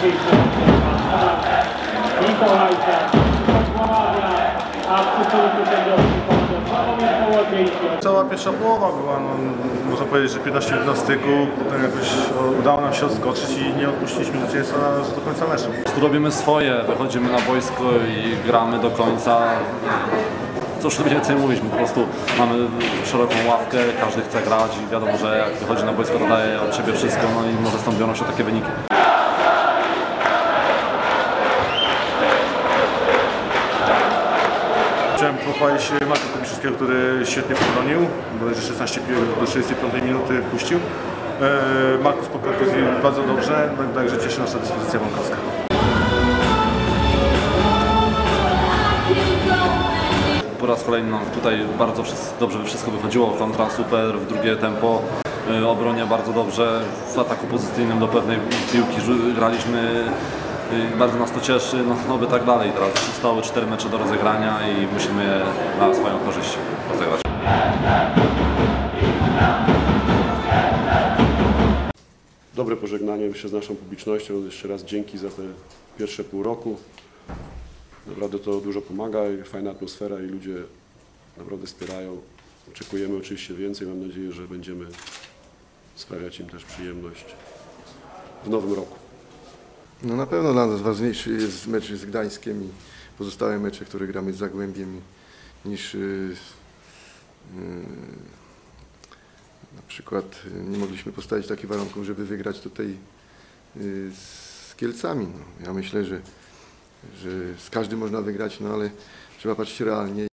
a. Cała pierwsza połowa była, no, można powiedzieć, że 15 minut na styku, potem jakoś udało nam się odskoczyć i nie odpuściliśmy zwycięstwa do końca meczu. Po prostu robimy swoje, wychodzimy na boisko i gramy do końca. Cóż tu więcej mówić, po prostu mamy szeroką ławkę, każdy chce grać i wiadomo, że jak wychodzi na boisko, to daje od siebie wszystko, no i może stąd biorą się takie wyniki. Pochwalić Marka Kubiszewskiego, który świetnie pobronił, bodajże 16 piłek do 65 minuty wpuścił. E, Markus po kontuzji bardzo dobrze, tak- także cieszy nasza dyspozycja bramkarska. Po raz kolejny nam tutaj bardzo dobrze wszystko wychodziło, kontra super, w drugie tempo, y, obronie bardzo dobrze, w ataku pozycyjnym do pewnej piłki graliśmy, bardzo nas to cieszy, no, no by tak dalej. Teraz zostały cztery mecze do rozegrania i musimy je na swoją korzyść rozegrać. dobre pożegnanie myślę z naszą publicznością. Jeszcze raz dzięki za te pierwsze pół roku. Naprawdę to dużo pomaga, fajna atmosfera i ludzie naprawdę wspierają. Oczekujemy oczywiście więcej. Mam nadzieję, że będziemy sprawiać im też przyjemność w nowym roku. No na pewno dla nas ważniejszy jest mecz z Gdańskiem i pozostałe mecze, które gramy z Zagłębiem niż yy, na przykład yy, nie mogliśmy postawić takich warunków, żeby wygrać tutaj yy, z Kielcami. No, ja myślę, że, że z każdym można wygrać, no ale trzeba patrzeć realnie